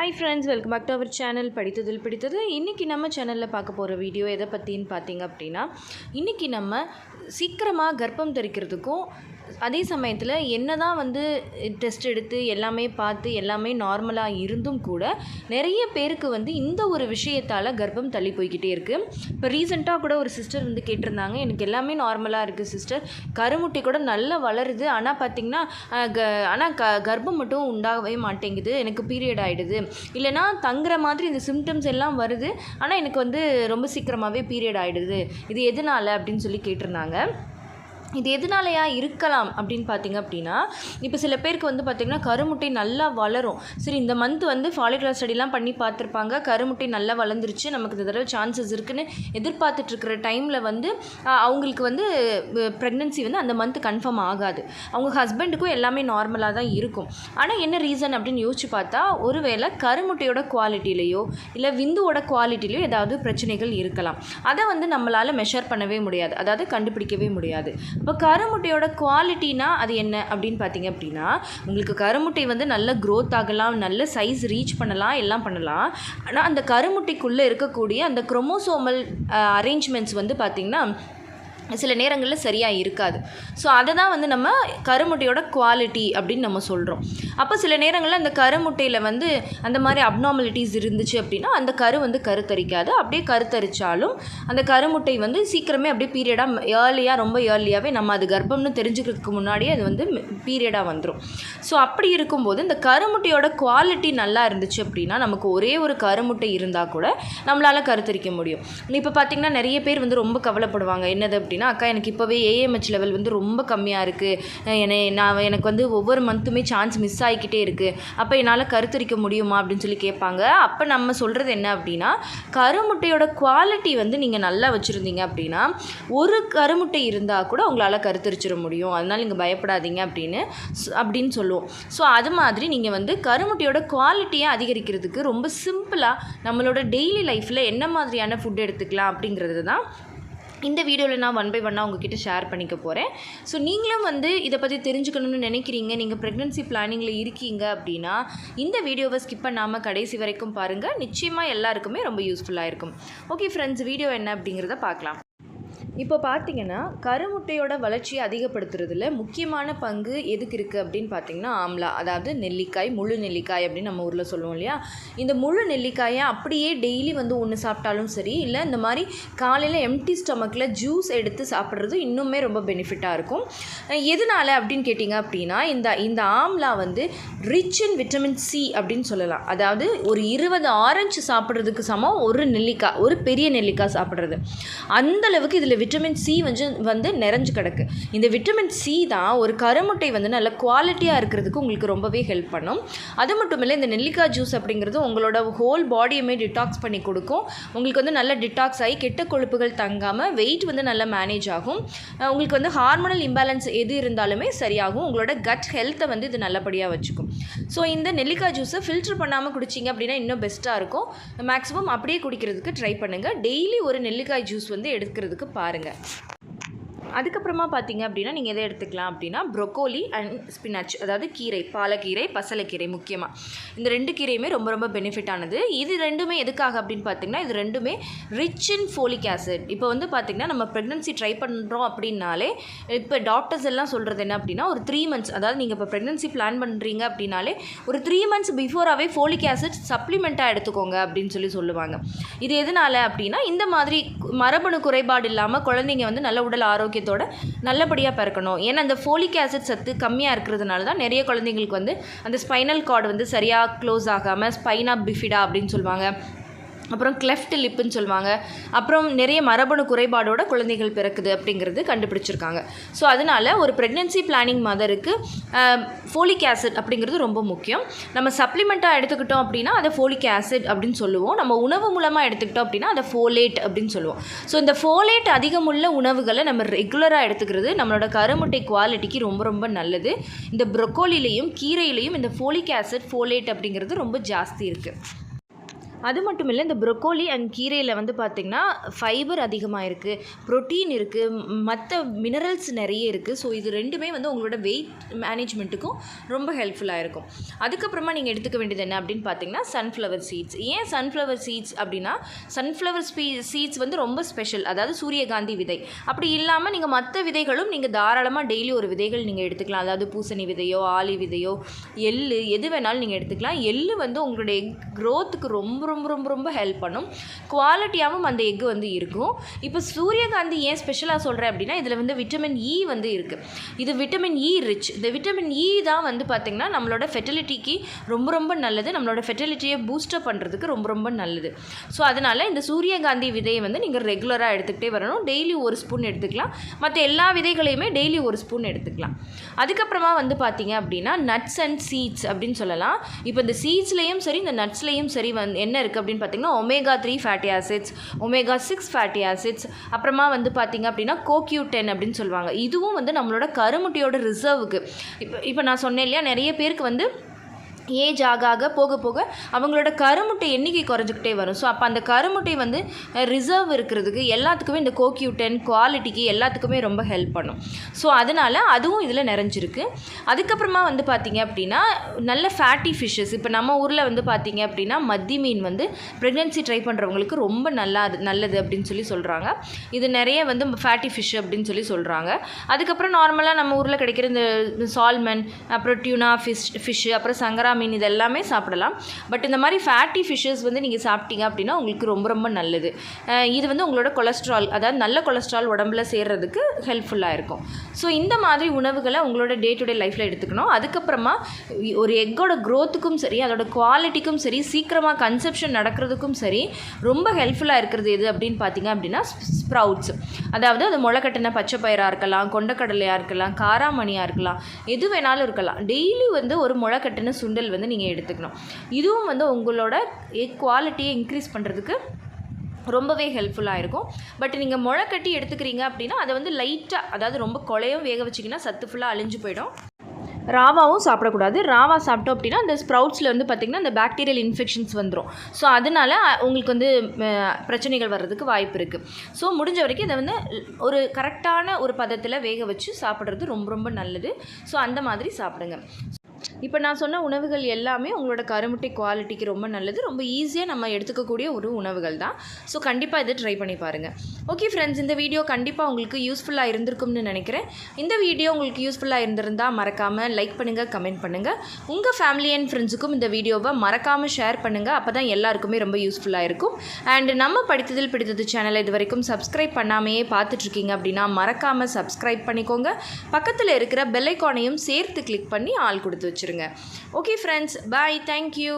Hi friends welcome back to our channel படித்ததில் பிடித்தது இன்றைக்கி நம்ம சேனலில் பார்க்க போகிற வீடியோ எதை பற்றின்னு பார்த்தீங்க அப்படின்னா இன்றைக்கி நம்ம சீக்கிரமாக கர்ப்பம் தரிக்கிறதுக்கும் அதே சமயத்தில் என்ன தான் வந்து டெஸ்ட் எடுத்து எல்லாமே பார்த்து எல்லாமே நார்மலாக இருந்தும் கூட நிறைய பேருக்கு வந்து இந்த ஒரு விஷயத்தால் கர்ப்பம் தள்ளி போய்கிட்டே இருக்குது இப்போ ரீசெண்டாக கூட ஒரு சிஸ்டர் வந்து கேட்டிருந்தாங்க எனக்கு எல்லாமே நார்மலாக இருக்குது சிஸ்டர் கருமுட்டி கூட நல்லா வளருது. ஆனால் பார்த்திங்கன்னா க ஆனால் க கர்ப்பம் மட்டும் உண்டாகவே மாட்டேங்குது. எனக்கு பீரியட் ஆகிடுது இல்லைனா தங்குற மாதிரி இந்த சிம்டம்ஸ் எல்லாம் வருது. ஆனால் எனக்கு வந்து ரொம்ப சீக்கிரமாகவே பீரியட் ஆகிடுது இது எதனால் அப்படின்னு சொல்லி கேட்டிருந்தாங்க. இது எதனாலயா இருக்கலாம் அப்படின்னு பார்த்தீங்க அப்படின்னா இப்போ சில பேருக்கு வந்து பார்த்திங்கன்னா கருமுட்டை நல்லா வளரும். சரி இந்த மந்த் வந்து ஃபாலிகுலர் ஸ்டடிலாம் பண்ணி பார்த்துருப்பாங்க. கருமுட்டை நல்லா வளர்ந்துருச்சு. நமக்கு இந்த தடவை சான்சஸ் இருக்குன்னு எதிர்பார்த்துட்ருக்கிற டைமில் வந்து அவங்களுக்கு வந்து ப்ரெக்னென்சி வந்து அந்த மந்த் கன்ஃபார்ம் ஆகாது. அவங்க ஹஸ்பண்டுக்கும் எல்லாமே நார்மலாக தான் இருக்கும். ஆனால் என்ன ரீசன் அப்படின்னு யோசிச்சு பார்த்தா ஒருவேளை கருமுட்டையோட குவாலிட்டிலேயோ இல்லை விந்துவோட குவாலிட்டிலையோ ஏதாவது பிரச்சனைகள் இருக்கலாம். அதை வந்து நம்மளால் மெஷர் பண்ணவே முடியாது. அதாவது கண்டுபிடிக்கவே முடியாது. இப்போ கருமுட்டையோட குவாலிட்டினா அது என்ன அப்படின்னு பார்த்தீங்க அப்படின்னா உங்களுக்கு கருமுட்டை வந்து நல்ல க்ரோத் ஆகலாம் நல்ல சைஸ் ரீச் பண்ணலாம் எல்லாம் பண்ணலாம். ஆனால் அந்த கருமுட்டைக்குள்ளே இருக்கக்கூடிய அந்த குரோமோசோமல் அரேஞ்ச்மெண்ட்ஸ் வந்து பார்த்திங்கன்னா சில நேரங்களில் சரியாக இருக்காது. ஸோ அதை தான் வந்து நம்ம கருமுட்டையோட குவாலிட்டி அப்படின்னு நம்ம சொல்கிறோம் அப்போ சில நேரங்களில் அந்த கருமுட்டையில் வந்து அந்த மாதிரி அப்நார்மலிட்டிஸ் இருந்துச்சு அப்படின்னா அந்த கரு வந்து கருத்தரிக்காது. அப்படியே கருத்தரித்தாலும் அந்த கருமுட்டை வந்து சீக்கிரமே அப்படியே பீரியடாக ஏர்லியாக ரொம்ப ஏர்லியாகவே நம்ம அது கர்ப்பம்னு தெரிஞ்சுக்கிறதுக்கு முன்னாடியே அது வந்து பீரியடாக வந்துடும் ஸோ அப்படி இருக்கும்போது இந்த கருமுட்டையோட குவாலிட்டி நல்லா இருந்துச்சு அப்படின்னா நமக்கு ஒரே ஒரு கருமுட்டை இருந்தால் கூட நம்மளால் கருத்தரிக்க முடியும். இப்போ பார்த்திங்கன்னா நிறைய பேர் வந்து ரொம்ப கவலைப்படுவாங்க. என்னது அப்படின்னா அக்கா எனக்கு இப்போவே ஏஎம்ஹெச் லெவல் வந்து ரொம்ப கம்மியாக இருக்குது என்னை நான் எனக்கு வந்து ஒவ்வொரு மந்த்துமே சான்ஸ் மிஸ் ஆகிக்கிட்டே இருக்குது அப்போ என்னால் கருத்தரிக்க முடியுமா? அப்படின்னு சொல்லி கேட்பாங்க. அப்போ நம்ம சொல்கிறது என்ன அப்படின்னா கருமுட்டையோட குவாலிட்டி வந்து நீங்கள் நல்லா வச்சுருந்தீங்க அப்படின்னா ஒரு கருமுட்டை இருந்தால் கூட உங்களால் கருத்தரிச்சிட முடியும். அதனால் நீங்கள் பயப்படாதீங்க அப்படின்னு அப்படின்னு சொல்லுவோம். ஸோ அது மாதிரி நீங்கள் வந்து கருமுட்டையோட குவாலிட்டியை அதிகரிக்கிறதுக்கு ரொம்ப சிம்பிளாக நம்மளோட டெய்லி லைஃப்பில் என்ன மாதிரியான ஃபுட் எடுத்துக்கலாம் அப்படிங்கிறது தான் இந்த வீடியோவில் நான் ஒன் பை ஒன்னாக உங்ககிட்ட ஷேர் பண்ணிக்க போகிறேன் ஸோ நீங்களும் வந்து இதை பற்றி தெரிஞ்சுக்கணும்னு நினைக்கிறீங்க நீங்கள் ப்ரெக்னென்சி பிளானிங்கில் இருக்கீங்க அப்படின்னா இந்த வீடியோவை ஸ்கிப் பண்ணாமல் கடைசி வரைக்கும் பாருங்கள் நிச்சயமாக எல்லாருக்குமே ரொம்ப யூஸ்ஃபுல்லாக இருக்கும். ஓகே ஃப்ரெண்ட்ஸ் வீடியோ என்ன அப்படிங்கிறத பார்க்கலாம். இப்போ பார்த்தீங்கன்னா கருமுட்டையோட வளர்ச்சியை அதிகப்படுத்துறதுல முக்கியமான பங்கு எதுக்கு இருக்குது அப்படின்னு பார்த்தீங்கன்னா ஆம்லா. அதாவது நெல்லிக்காய் முழு நெல்லிக்காய் அப்படின்னு நம்ம ஊரில் சொல்லுவோம் இல்லையா? இந்த முழு நெல்லிக்காயை அப்படியே டெய்லி வந்து ஒன்று சாப்பிட்டாலும் சரி இல்லை இந்த மாதிரி காலையில் எம்டி ஸ்டமக்கில் ஜூஸ் எடுத்து சாப்பிட்றது இன்னுமே ரொம்ப பெனிஃபிட்டாக இருக்கும். எதனால அப்படின்னு கேட்டிங்க அப்படின்னா இந்த இந்த ஆம்லா வந்து ரிச் இன் விட்டமின் சி அப்படின்னு சொல்லலாம். அதாவது ஒரு இருபது ஆரஞ்சு சாப்பிட்றதுக்கு சமம் ஒரு நெல்லிக்காய் ஒரு பெரிய நெல்லிக்காய் சாப்பிட்றது. அந்த அளவுக்கு இதில் விட்டமின் சி வந்து வந்து நிறைஞ்சு கிடக்கு. இந்த விட்டமின் சி தான் ஒரு கருமுட்டை வந்து நல்ல குவாலிட்டியாக இருக்கிறதுக்கு உங்களுக்கு ரொம்பவே ஹெல்ப் பண்ணும். அது மட்டும் இல்லை இந்த நெல்லிக்காய் ஜூஸ் அப்படிங்கிறது உங்களோட ஹோல் பாடியுமே டிடாக்ஸ் பண்ணி கொடுக்கும். உங்களுக்கு வந்து நல்ல டிடாக்ஸ் ஆகி கெட்ட கொழுப்புகள் தங்காமல் வெயிட் வந்து நல்லா மேனேஜ் ஆகும். உங்களுக்கு வந்து ஹார்மோனல் இம்பேலன்ஸ் எது இருந்தாலுமே சரியாகும். உங்களோட கட் ஹெல்த்தை வந்து இது நல்லபடியாக வச்சுக்கும். ஸோ இந்த நெல்லிக்காய் ஜூஸை ஃபில்டர் பண்ணாமல் குடிச்சிங்க அப்படின்னா இன்னும் பெஸ்ட்டாக இருக்கும். மேக்ஸிமம் அப்படியே குடிக்கிறதுக்கு ட்ரை பண்ணுங்கள் டெய்லி ஒரு நெல்லிக்காய் ஜூஸ் வந்து எடுக்கிறதுக்கு பாருங்கள் 应该。அதுக்கப்புறமா பார்த்தீங்க அப்படின்னா நீங்கள் எதை எடுத்துக்கலாம் அப்படின்னா ப்ரொக்கோலி அண்ட் ஸ்பினாச் அதாவது கீரை பாலக்கீரை பசலைக்கீரை முக்கியமாக இந்த ரெண்டு கீரையுமே ரொம்ப ரொம்ப பெனிஃபிட் ஆனது. இது ரெண்டுமே எதுக்காக அப்படின்னு பார்த்தீங்கன்னா இது ரெண்டுமே ரிச் இன் ஃபோலிக் ஆசிட் இப்போ வந்து பார்த்திங்கன்னா நம்ம ப்ரெக்னன்சி ட்ரை பண்ணுறோம் அப்படின்னாலே இப்போ டாக்டர்ஸ் எல்லாம் சொல்கிறது என்ன அப்படின்னா ஒரு த்ரீ மந்த்ஸ் அதாவது நீங்கள் இப்போ ப்ரெக்னன்சி பிளான் பண்ணுறீங்க அப்படின்னாலே ஒரு த்ரீ மந்த்ஸ் பிஃபோராகவே ஃபோலிக் ஆசிட் சப்ளிமெண்ட்டாக எடுத்துக்கோங்க அப்படின்னு சொல்லி சொல்லுவாங்க. இது எதனால அப்படின்னா இந்த மாதிரி மரபணு குறைபாடு இல்லாமல் குழந்தைங்க வந்து நல்ல உடல் ஆரோக்கியம் ஆரோக்கியத்தோட நல்லபடியாக பிறக்கணும். ஏன்னா அந்த ஃபோலிக் ஆசிட் சத்து கம்மியாக இருக்கிறதுனால தான் நிறைய குழந்தைங்களுக்கு வந்து அந்த ஸ்பைனல் கார்டு வந்து சரியாக க்ளோஸ் ஆகாமல் ஸ்பைனா பிஃபிடா அப்படின்னு சொல்லுவாங்க. அப்புறம் கிளெஃப்ட் லிப்புன்னு சொல்லுவாங்க. அப்புறம் நிறைய மரபணு குறைபாடோட குழந்தைகள் பிறக்குது அப்படிங்கிறது கண்டுபிடிச்சிருக்காங்க. ஸோ அதனால் ஒரு ப்ரெக்னென்சி பிளானிங் மதருக்கு ஃபோலிக் ஆசிட் அப்படிங்கிறது ரொம்ப முக்கியம். நம்ம சப்ளிமெண்ட்டாக எடுத்துக்கிட்டோம் அப்படின்னா அதை ஃபோலிக் ஆசிட் அப்படின்னு சொல்லுவோம். நம்ம உணவு மூலமாக எடுத்துக்கிட்டோம் அப்படின்னா அதை ஃபோலேட் அப்படின்னு சொல்லுவோம். ஸோ இந்த ஃபோலேட் அதிகமுள்ள உணவுகளை நம்ம ரெகுலராக எடுத்துக்கிறது நம்மளோட கருமுட்டை குவாலிட்டிக்கு ரொம்ப ரொம்ப நல்லது. இந்த ப்ரொக்கோலிலையும் கீரையிலையும் இந்த ஃபோலிக் ஆசிட் ஃபோலேட் அப்படிங்கிறது ரொம்ப ஜாஸ்தி இருக்குது அது மட்டும் இல்லை இந்த ப்ரொக்கோலி அண்ட் கீரையில் வந்து பார்த்திங்கன்னா ஃபைபர் அதிகமாக இருக்குது ப்ரோட்டீன் இருக்குது மற்ற மினரல்ஸ் நிறைய இருக்குது ஸோ இது ரெண்டுமே வந்து உங்களோட வெயிட் மேனேஜ்மெண்ட்டுக்கும் ரொம்ப ஹெல்ப்ஃபுல்லாக இருக்கும். அதுக்கப்புறமா நீங்கள் எடுத்துக்க வேண்டியது என்ன அப்படின்னு பார்த்தீங்கன்னா சன்ஃப்ளவர் சீட்ஸ் ஏன் சன்ஃப்ளவர் சீட்ஸ் அப்படின்னா சன்ஃப்ளவர் ஸ்பீ சீட்ஸ் வந்து ரொம்ப ஸ்பெஷல் அதாவது சூரியகாந்தி விதை. அப்படி இல்லாமல் நீங்கள் மற்ற விதைகளும் நீங்கள் தாராளமாக டெய்லி ஒரு விதைகள் நீங்கள் எடுத்துக்கலாம். அதாவது பூசணி விதையோ ஆலி விதையோ எள்ளு எது வேணாலும் நீங்கள் எடுத்துக்கலாம். எள்ளு வந்து உங்களுடைய க்ரோத்துக்கு ரொம்ப ரொம்ப ரொம்ப ரொம்ப ஹெல்ப் பண்ணும். குவாலிட்டியாகவும் அந்த எக்கு வந்து இருக்கும். இப்போ சூரியகாந்தி ஏன் ஸ்பெஷலாக சொல்கிறேன் அப்படின்னா இதில் வந்து விட்டமின் இ e வந்து இருக்குது இது விட்டமின் இ ரிச் இந்த விட்டமின் இ e தான் வந்து பார்த்திங்கன்னா நம்மளோட ஃபெர்டிலிட்டிக்கு ரொம்ப ரொம்ப நல்லது. நம்மளோட ஃபெர்டிலிட்டியை பூஸ்டப் பண்ணுறதுக்கு ரொம்ப ரொம்ப நல்லது. ஸோ அதனால் இந்த சூரியகாந்தி விதையை வந்து நீங்கள் ரெகுலராக எடுத்துக்கிட்டே வரணும். டெய்லி ஒரு ஸ்பூன் எடுத்துக்கலாம். மற்ற எல்லா விதைகளையுமே டெய்லி ஒரு ஸ்பூன் எடுத்துக்கலாம். அதுக்கப்புறமா வந்து பார்த்தீங்க அப்படின்னா நட்ஸ் அண்ட் சீட்ஸ் அப்படின்னு சொல்லலாம். இப்போ இந்த சீட்ஸ்லேயும் சரி இந்த நட்ஸ்லேயும் சரி வந்து என்ன இருக்குது அப்படின்னு பார்த்தீங்கன்னா omega three fatty acids omega six fatty acids அப்புறமா வந்து பார்த்திங்க அப்படின்னா கோக்யூ டென் அப்படின்னு சொல்லுவாங்க. இதுவும் வந்து நம்மளோட கருமுட்டியோட ரிசர்வுக்கு இப்போ இப்போ நான் சொன்னேன் இல்லையா நிறைய பேருக்கு வந்து ஏஜ் ஆக ஆக போக போக அவங்களோட கருமுட்டை எண்ணிக்கை குறைஞ்சிக்கிட்டே வரும். ஸோ அப்போ அந்த கருமுட்டை வந்து ரிசர்வ் இருக்கிறதுக்கு எல்லாத்துக்குமே இந்த கோக்யூட்டன் குவாலிட்டிக்கு எல்லாத்துக்குமே ரொம்ப ஹெல்ப் பண்ணும். ஸோ அதனால் அதுவும் இதில் நிறைஞ்சிருக்கு. அதுக்கப்புறமா வந்து பார்த்திங்க அப்படின்னா நல்ல ஃபேட்டி ஃபிஷ்ஷஸ் இப்போ நம்ம ஊரில் வந்து பார்த்திங்க அப்படின்னா மத்தி மீன் வந்து ப்ரெக்னென்சி ட்ரை பண்ணுறவங்களுக்கு ரொம்ப நல்லா நல்லது அப்படின்னு சொல்லி சொல்கிறாங்க இது நிறைய வந்து ஃபேட்டி ஃபிஷ் அப்படின்னு சொல்லி சொல்கிறாங்க அதுக்கப்புறம் நார்மலாக நம்ம ஊரில் கிடைக்கிற இந்த சால்மன் அப்புறம் டியூனா ஃபிஷ் ஃபிஷ்ஷு அப்புறம் சங்கரா மீன் இது எல்லாமே சாப்பிடலாம். பட் இந்த மாதிரி ஃபேட்டி ஃபிஷ்ஷஸ் வந்து நீங்கள் சாப்பிட்டீங்க அப்படின்னா உங்களுக்கு ரொம்ப ரொம்ப நல்லது. இது வந்து உங்களோட கொலஸ்ட்ரால் அதாவது நல்ல கொலஸ்ட்ரால் உடம்புல சேர்கிறதுக்கு ஹெல்ப்ஃபுல்லாக இருக்கும். ஸோ இந்த மாதிரி உணவுகளை உங்களோட டே டு டே லைஃப்பில் எடுத்துக்கணும். அதுக்கப்புறமா ஒரு எக்கோட க்ரோத்துக்கும் சரி அதோட குவாலிட்டிக்கும் சரி சீக்கிரமாக கன்செப்ஷன் நடக்கிறதுக்கும் சரி ரொம்ப ஹெல்ப்ஃபுல்லாக இருக்கிறது எது அப்படின்னு பார்த்தீங்க அப்படின்னா ஸ்ப்ரவுட்ஸ் அதாவது அது முளைக்கட்டின பச்சை பயிராக இருக்கலாம் கொண்டக்கடலையாக இருக்கலாம் காராமணியாக இருக்கலாம் எது வேணாலும் இருக்கலாம். டெய்லி வந்து ஒரு முளைக்கட்டின சுண்டல் வந்து நீங்கள் எடுத்துக்கணும். இதுவும் வந்து உங்களோட குவாலிட்டியை இன்க்ரீஸ் பண்ணுறதுக்கு ரொம்பவே ஹெல்ப்ஃபுல்லாக இருக்கும். பட் நீங்கள் முளை கட்டி எடுத்துக்கிறீங்க அப்படின்னா அதை வந்து லைட்டாக அதாவது ரொம்ப கொலையும் வேக வச்சிங்கன்னா சத்து ஃபுல்லாக அழிஞ்சு போயிடும். ராவாவும் சாப்பிடக்கூடாது. ராவா சாப்பிட்டோம் அப்படின்னா அந்த ஸ்ப்ரவுட்ஸில் வந்து பார்த்திங்கன்னா அந்த பாக்டீரியல் இன்ஃபெக்ஷன்ஸ் வந்துடும் ஸோ அதனால் உங்களுக்கு வந்து பிரச்சனைகள் வர்றதுக்கு வாய்ப்பு இருக்குது ஸோ முடிஞ்ச வரைக்கும் இதை வந்து ஒரு கரெக்டான ஒரு பதத்தில் வேக வச்சு சாப்பிட்றது ரொம்ப ரொம்ப நல்லது. ஸோ அந்த மாதிரி சாப்பிடுங்க. இப்போ நான் சொன்ன உணவுகள் எல்லாமே உங்களோட கருமுட்டை குவாலிட்டிக்கு ரொம்ப நல்லது. ரொம்ப ஈஸியாக நம்ம எடுத்துக்கக்கூடிய ஒரு உணவுகள் தான். ஸோ கண்டிப்பாக இதை ட்ரை பண்ணி பாருங்கள் ஓகே ஃப்ரெண்ட்ஸ் இந்த வீடியோ கண்டிப்பாக உங்களுக்கு யூஸ்ஃபுல்லாக இருந்திருக்கும்னு நினைக்கிறேன். இந்த வீடியோ உங்களுக்கு யூஸ்ஃபுல்லாக இருந்திருந்தால் மறக்காமல் லைக் பண்ணுங்கள் கமெண்ட் பண்ணுங்கள் உங்கள் ஃபேமிலி அண்ட் ஃப்ரெண்ட்ஸுக்கும் இந்த வீடியோவை மறக்காமல் ஷேர் பண்ணுங்கள் அப்போ தான் எல்லாருக்குமே ரொம்ப யூஸ்ஃபுல்லாக இருக்கும். அண்ட் நம்ம படித்ததில் பிடித்தது சேனலை இது வரைக்கும் சப்ஸ்கிரைப் பண்ணாமையே பார்த்துட்ருக்கீங்க அப்படின்னா மறக்காமல் சப்ஸ்கிரைப் பண்ணிக்கோங்க. பக்கத்தில் இருக்கிற பெல்லைக்கானையும் சேர்த்து கிளிக் பண்ணி ஆள் கொடுத்து வச்சுருங்க ஓகே ஃப்ரெண்ட்ஸ் பாய் தேங்க்யூ